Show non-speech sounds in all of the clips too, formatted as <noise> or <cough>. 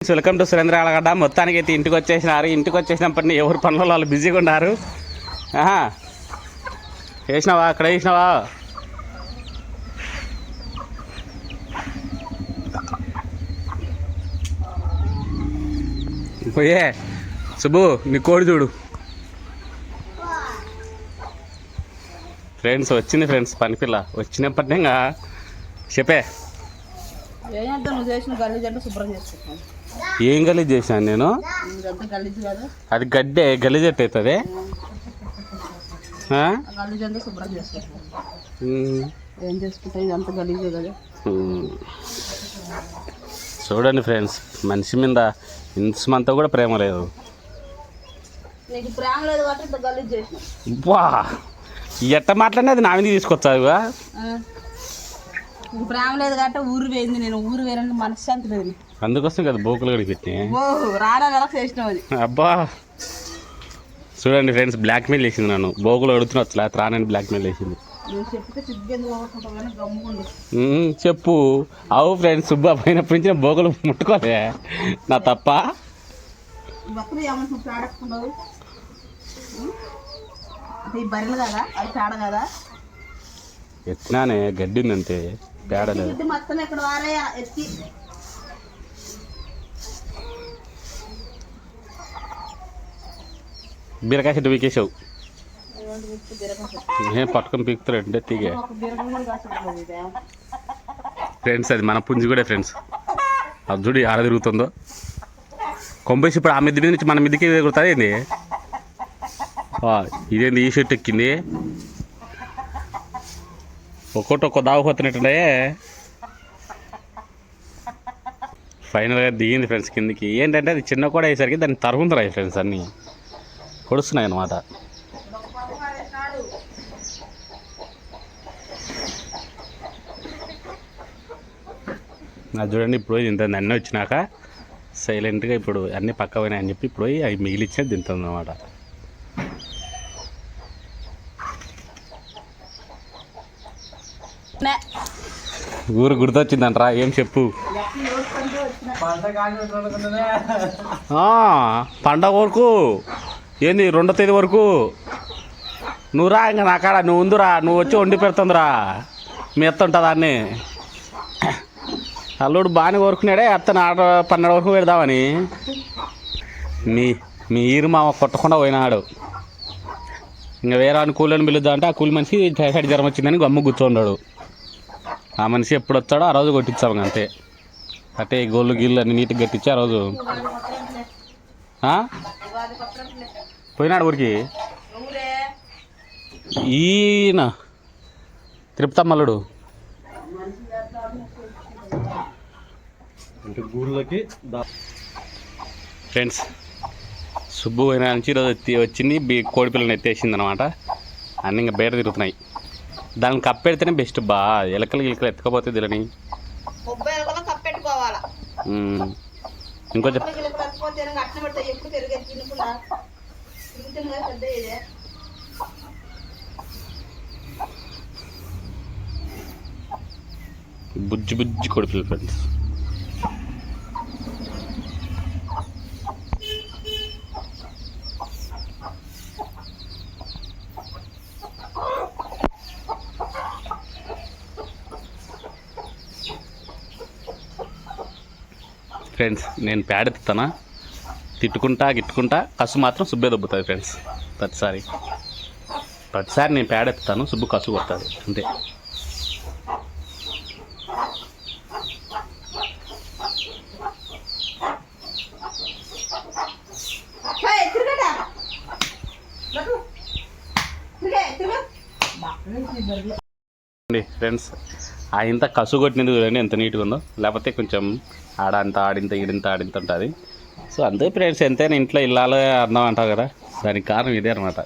Welcome to Surendra Allagadda. మొత్తానికి అయితే ఇంటికి వచ్చేసినారు. ఇంటికి వచ్చేసినప్పటి ఎవరు పనులలో వాళ్ళు బిజీగా ఉన్నారు. ఆహా. వేసినావా? అక్కడ వేసినావా? పోయే. సుబ్బు నీ కోడి చూడు. ఫ్రెండ్స్ వచ్చింది ఫ్రెండ్స్ పనిపిల్ల. వచ్చినప్పటి ఇంకా చెప్పే. నువ్వు చేసిన గలీజ్ అంటే శుభ్రం చేసుకుంటాను ఏం గలీజ్ చేశాను నేను అది గడ్డే గలీజ్ ఎట్టు అవుతుంది ఆ? ఆ గలీజ్ అంతా శుభ్రం చేసుకుంటాను ఉమ్. ఏం చేసుకుంటా ఇదంతా గలీజే కదా ఉమ్. చూడండి ఫ్రెండ్స్ మనిషి మీద ఇంతమంతా కూడా ప్రేమ లేదు ఎట్ట మాట్లాడినది నా మీద తీసుకొచ్చావుగా ప్రేమ లేదు కాబట్టి ఊరు పోయింది నేను ఊరు వేయాలని మనశ్శాంతి లేదు. అందుకోసం కదా బోకులు గడికి పెట్టి అబ్బా. చూడండి ఫ్రెండ్స్ బ్లాక్మెయిల్ చేసింది నన్ను. బోకులు అడుగుతున్నా వచ్చి రానని బ్లాక్మెయిల్ చేసింది. చెప్పు. అవు ఫ్రెండ్స్ సుబ్బా పోయినప్పటి నుంచి నేను బోకులు ముట్టుకోలే. నా తప్ప? బతులు ఏమన్నా నువ్వు పేడకున్నావు అంటే ఈ బర్రెలు కదా అది పేడ కదా ఎత్తినానే గడ్డి ఉందంతే పేడలేదు ఇది మొత్తం ఇక్కడ వారే ఎత్తి బీరకాయ చెట్టు పీకేసావు ఏం పట్టుకొని పీకుతారంటే తీగే. ఫ్రెండ్స్ అది మన పుంజి కూడా ఫ్రెండ్స్ అది చూడు ఆడ తిరుగుతుందో. కొంపేసి ఇప్పుడు ఆ మిద్ది మీద నుంచి మన మిద్దికి తిరుగుతుంది ఏంది? ఇదేంది ఈ షర్ట్ ఎక్కింది? ఒక్కొక్కటి ఒక్క దావపోతున్నట్టుండే ఫైనల్గా దిగింది ఫ్రెండ్స్ కిందికి. ఏంటంటే అది చిన్న కూడా అయ్యేసరికి దాన్ని తరుగుందిరాయి ఫ్రెండ్స్ అన్నీ. పొడుస్తున్నాయి అన్నమాట నా చూడండి ఇప్పుడు ఇంత అన్నీ వచ్చినాక సైలెంట్గా ఇప్పుడు అన్నీ పక్క పోయినాయని చెప్పి ఇప్పుడు పోయి అవి మిగిలిచ్చిన తింటుంది అనమాట. ఊరు గుర్తొచ్చిందంటరా ఏం చెప్పు? ఆ, పండగ వరకు ఏంది రెండో తేదీ వరకు? నువ్వు రా ఇంకా నా కాడ నువ్వు ఉందిరా నువ్వు వచ్చి వండి పెడుతుందిరా. మీ ఎత్త ఉంటుందా అన్ని అల్లుడు బాగానే కోరుకున్నాడే అత్తను ఆడ పన్నెండు వరకు పెడదామని. మీ మీ ఈరు మామ కొట్టకుండా పోయినాడు. ఇంకా వేరే అని కూలీని పిలుద్దాం అంటే ఆ కూలి మనిషి టైఫాయిడ్ జ్వరం వచ్చిందని గమ్ము కూర్చోండాడు ఆ మనిషి ఎప్పుడు వస్తాడో ఆ రోజు కొట్టించాము ఇంక అంతే. అంటే గోళ్ళు గిళ్ళు అన్ని నీట్గా కట్టించి ఆ రోజు. ఆ? పోయినాడు ఊరికి? ఊరే ఈయన తిరుపతమ్మల్లుడు ఫ్రెండ్స్ సుబ్బు పోయిన నుంచి ఈరోజు ఎత్తి వచ్చింది బీ కోడి పిల్లని ఎత్తేసింది అనమాట అన్నీ ఇంకా బయట తిరుగుతున్నాయి. దానికి కప్పెడితేనే బెస్ట్ బా. ఎలకలు గిలకలు ఎత్తుకపోతే దీని ఇంకొంచెం బుజ్జి బుజ్జి కోడి ఫ్రెండ్స్ ఫ్రెండ్స్ నేను పేడెత్తుతానా తిట్టుకుంటా గిట్టుకుంటా కసు మాత్రం సుబ్బే దొబ్బుతుంది ఫ్రెండ్స్ ప్రతిసారి. ప్రతిసారి నేను పేడెత్తుతాను సుబ్బు కసు కొడుతుంది. అంతే. ఫ్రెండ్స్ ఆ ఇంత కసు కొట్టినది చూడండి ఎంత నీట్గా ఉందో. లేకపోతే కొంచెం ఆడ అంత ఆడింత ఈడింత ఆడింత ఉంటుంది. సో అంతే ఫ్రెండ్స్ ఎంతైనా ఇంట్లో ఇల్లాలే అందం అంటావు కదా దానికి కారణం ఇదే అనమాట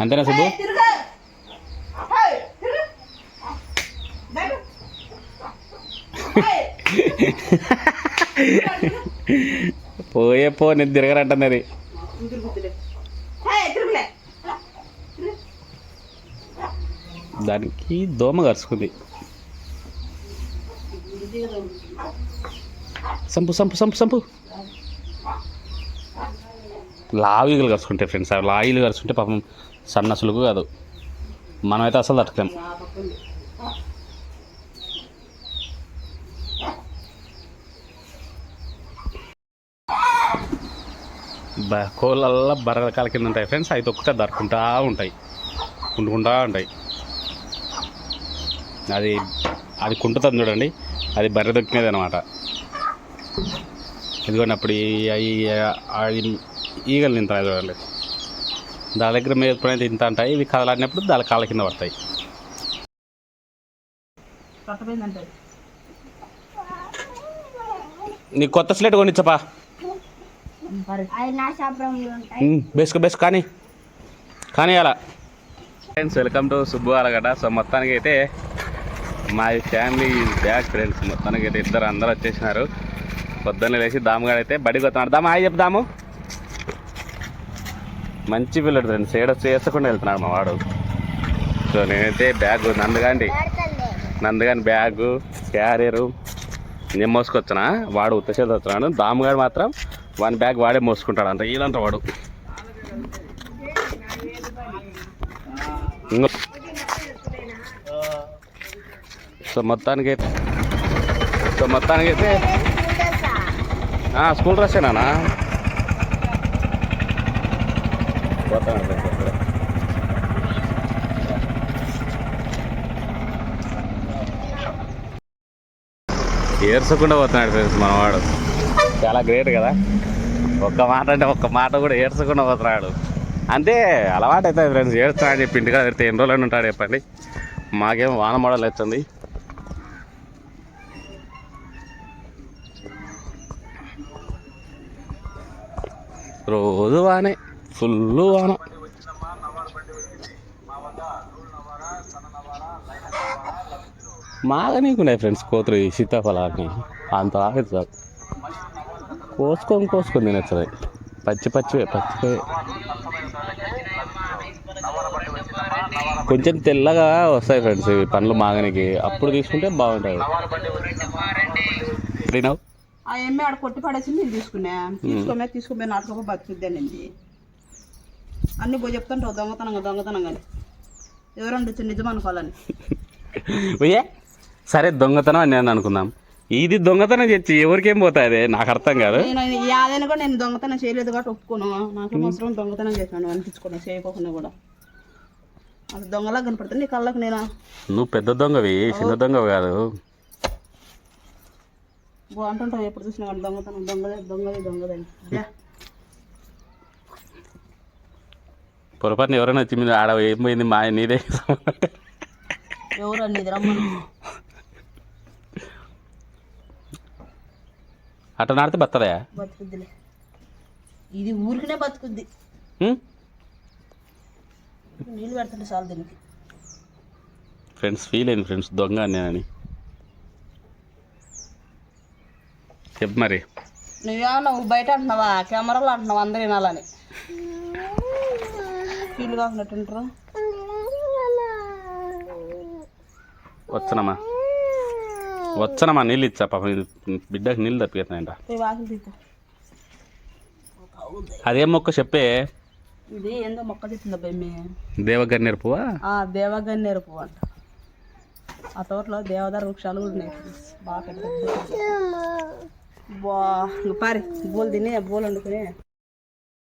అంతేనా సుబ్బు? <laughs> పోయే పో నేను తిరగరంటుంది అది. దానికి దోమ కరుచుకుంది సంపు సంపు సంపు సంపు. లావీగలు కరుచుకుంటాయి ఫ్రెండ్స్. అవి లాయిలు కరుచుకుంటే పాపం సన్నసులుగు కాదు. మనమైతే అసలు తట్టుకోం బ కోళ్ళల్లో బర్రెల కాల కింద ఉంటాయి ఫ్రెండ్స్. అవి తొక్కితే దరుకుంటా ఉంటాయి. కుంటుకుంటా ఉంటాయి. అది అది కుంటుతుంది చూడండి. అది బర్రె దొక్కినది అనమాట ఇదిగోండి అప్పుడు ఈగలు తింటాయి చూడండి దాని దగ్గర మీద ఎప్పుడైతే తింటా ఉంటాయి ఇవి కదలాడినప్పుడు దాని కాళ్ళ కింద పడతాయి. నీకు కొత్త స్లేట్ కొనిచ్చపా. నా బెస్ట్ బెస్ట్ కానీ కానీ అలా. Friends welcome to Subbu Allagadda so మొత్తానికి అయితే మా ఫ్యామిలీ బ్యాక్ ఫ్రెండ్స్ మొత్తానికి అయితే ఇద్దరు అందరూ వచ్చేసినారు. పొద్దున్న లేచి దాముగాడు అయితే బడికి వస్తున్నాడు దాము హాయ్ చెప్దాము మంచి పిల్లడు ఫ్రెండ్స్ ఏడ చేసకుండా వెళ్తున్నాడు మా వాడు. సో నేనైతే బ్యాగ్ నందుగాండి. నందుగాని బ్యాగు క్యారియరు నేను మోసుకొచ్చినా? వాడు ఉత్తసేది వస్తున్నాడు. దాముగాడు మాత్రం వాని బ్యాగ్ వాడే మోసుకుంటాడు అంట ఇదంతా వాడు. సో మొత్తానికైతే సో మొత్తానికైతే స్కూల్ డ్రెస్సేనా ఏడ్చకుండా పోతున్నాడు ఫ్రెండ్స్ మనవాడు. చాలా గ్రేట్ కదా. ఒక్క మాట అంటే ఒక్క మాట కూడా ఏడ్చకుండా పోతున్నాడు. అంతే అలవాటు అవుతుంది ఫ్రెండ్స్. ఏడుస్తున్నాడు చెప్పి ఇంటికాడ పెడితే ఎన్ని రోజులు ఉంటాడు చెప్పండి. మాకేం వాన మోడల్ వచ్చింది రోజు వానే ఫుల్ వాన మాగా నీకున్నాయి ఫ్రెండ్స్ కోతులు ఈ సీతాఫలాన్ని. అంత ఆగదు సార్ కోసుకొని కోసుకొని తినచ్చు పచ్చి పచ్చివే పచ్చివే. కొంచెం తెల్లగా వస్తాయి ఫ్రెండ్స్ ఇవి పండ్లు మాగనికి. అప్పుడు తీసుకుంటే బాగుంటుంది తినవు. ఆ ఎమ్మె ఆడ కొట్టి పడేసి నేను తీసుకున్నా. తీసుకోమే తీసుకుపోయి నాటుకోపో బతుకుద్దానండి అన్ని పోయి చెప్తుంటావు దొంగతనంగా దొంగతనంగా అని. ఎవరండి నిజం అనుకోవాలని. <laughs> ఉయ్యే సరే దొంగతనం అని నేను అనుకుందాం. ఇది దొంగతనం చేసి ఎవరికేం పోతుంది? నాకు అర్థం కాదు. నేను యాదైనా కూడా నేను దొంగతనం చేయలేదు కాబట్టి ఒప్పుకోను. నాకు అవసరం దొంగతనం చేసినాను అనిపించుకోను చేయకోకుండా కూడా. అది దొంగలా కనపడుతుంది నీ కళ్ళకు నేను? నువ్వు పెద్ద దొంగవి చిన్న దొంగవి కాదు. బో అంటుంటావు ఎప్పుడు చూసినా కానీ దొంగతనం దొంగదే దొంగది దొంగదని యా. పొరపాటున ఎవరైనా వచ్చి మీద ఆడ ఏం పోయింది మా నీదే ఎవరు రమ్మని. అట్లా నాడితే బతదా బతుకుద్దిలే. ఇది ఊరికనే బతుకుద్ది. నీళ్ళు పెడుతుంటే చాలు దీనికి. ఫ్రెండ్స్ ఫీల్ అయింది ఫ్రెండ్స్ దొంగ అని నేనని చెప్పు మరి. నువ్వేమన్నా నువ్వు బయట అంటున్నావా? కెమెరాలో అంటున్నావా? అందరు వినాలని. ఫీల్ కాకున్నట్టుంటారు వచ్చనమ్మా వచ్చనమ్మా నీళ్ళు ఇచ్చా పాపం. బిడ్డకి నీళ్ళు తప్పిపోతున్నాయంట పోయి వాకిలి తీపు అదేం మొక్క చెప్పే? ఇది ఏందో మొక్క చెప్పింది అబ్బాయి దేవగన్నేరు పువ్వా ఆ దేవగన్నేరు పువ్వు అంట. ఆ తోటలో దేవదారు వృక్షాలు కూడా ఉన్నాయి. బాగా. బా ఇంక పారి బోల్ తినే బోల్ వండుకునే.